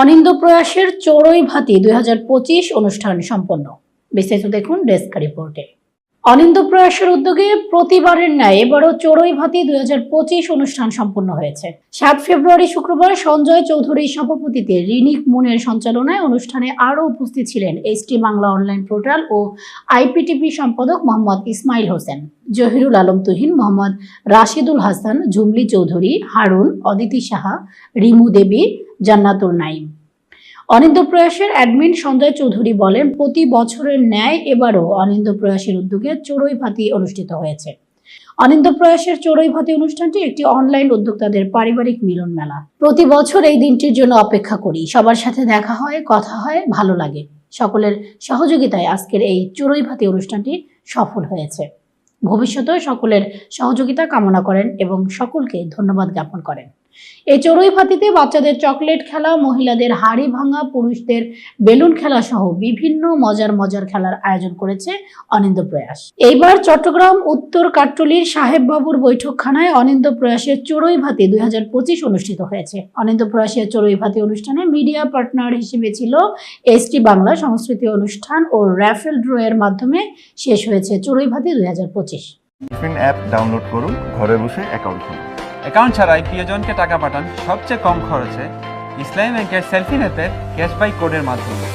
অনিন্দ প্রয়াসের চড়ুই ভাতি দুই হাজার পঁচিশ অনুষ্ঠান সম্পন্ন। বিস্তারিত দেখুন ডেস্ক রিপোর্টে। অনিন্দ প্রয়াসের উদ্যোগে প্রতিবারের ন্যায় এবারও চড়ুই ভাতি দুই হাজার পঁচিশ অনুষ্ঠান সম্পন্ন হয়েছে। সাত ফেব্রুয়ারি শুক্রবার সঞ্জয় চৌধুরীর সভাপতিতে রিনিক মুনের সঞ্চালনায় অনুষ্ঠানে আরও উপস্থিত ছিলেন এসটি বাংলা অনলাইন পোর্টাল ও আইপিটিপি সম্পাদক মোহাম্মদ ইসমাইল হোসেন, জহিরুল আলম তুহিন, মোহাম্মদ রাশিদুল হাসান ঝুমলি চৌধুরী, হারুন, অদিতি সাহা, রিমু দেবী জান্নাতুল নাইম অনিন্দ প্রয়াসের অ্যাডমিন সঞ্জয় চৌধুরী বলেন, প্রতি বছরের ন্যায় এবারও অনিন্দ প্রয়াসের উদ্যোগে চড়ুই ভাতি অনুষ্ঠিত হয়েছে। অনিন্দ প্রয়াসের চড়ুই ভাতি অনুষ্ঠানটি একটি অনলাইন উদ্যোক্তাদের পারিবারিক মিলন মেলা। প্রতি বছর এই দিনটির জন্য অপেক্ষা করি। সবার সাথে দেখা হয়, কথা হয়, ভালো লাগে। সকলের সহযোগিতায় আজকের এই চড়ুই ভাতি অনুষ্ঠানটি সফল হয়েছে। ভবিষ্যতেও সকলের সহযোগিতা কামনা করেন এবং সকলকে ধন্যবাদ জ্ঞাপন করেন। এই চড়ুই ফাতিতে বাচ্চাদের চকলেট খেলা, মহিলাদের হাড়ি ভাঙা, পুরুষদের বেলুন খেলা সহ বিভিন্ন মজার মজার খেলার আয়োজন করেছে অনিন্দ প্রয়াস। এইবার চট্টগ্রাম উত্তর কাট্টলির সাহেব বাবুর বৈঠকখানায় অনিন্দ প্রয়াসের চড়ুই ভাতি দুই অনুষ্ঠিত হয়েছে। অনিন্দ প্রয়াসের চড়ুই ভাতি অনুষ্ঠানে মিডিয়া পার্টনার হিসেবে ছিল এসটি বাংলা সংস্কৃতি অনুষ্ঠান ও র্যাফেল ড্র এর মাধ্যমে শেষ হয়েছে চড়ুই ভাতি দুই টিফিন অ্যাপ ডাউনলোড করুন, ঘরে বসে অ্যাকাউন্ট খুলুন। অ্যাকাউন্ট ছাড়াই প্রিয়জনকে টাকা পাঠান সবচেয়ে কম খরচে ইসলামী ব্যাংকের সেলফি নেতে ক্যাশ বাই কোডের মাধ্যমে।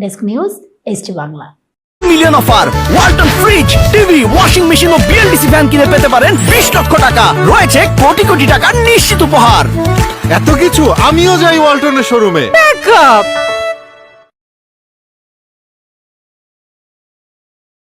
Desk news ST Bangla million offer Walton fridge TV washing machine ও বিএলডিসি ফ্যান কিনে পেতে পারেন বিশ লক্ষ টাকা। রয়েছে কোটি কোটি টাকার নিশ্চিত উপহার। এত কিছু আমিও যাই ওয়ালটনের শোরুমে!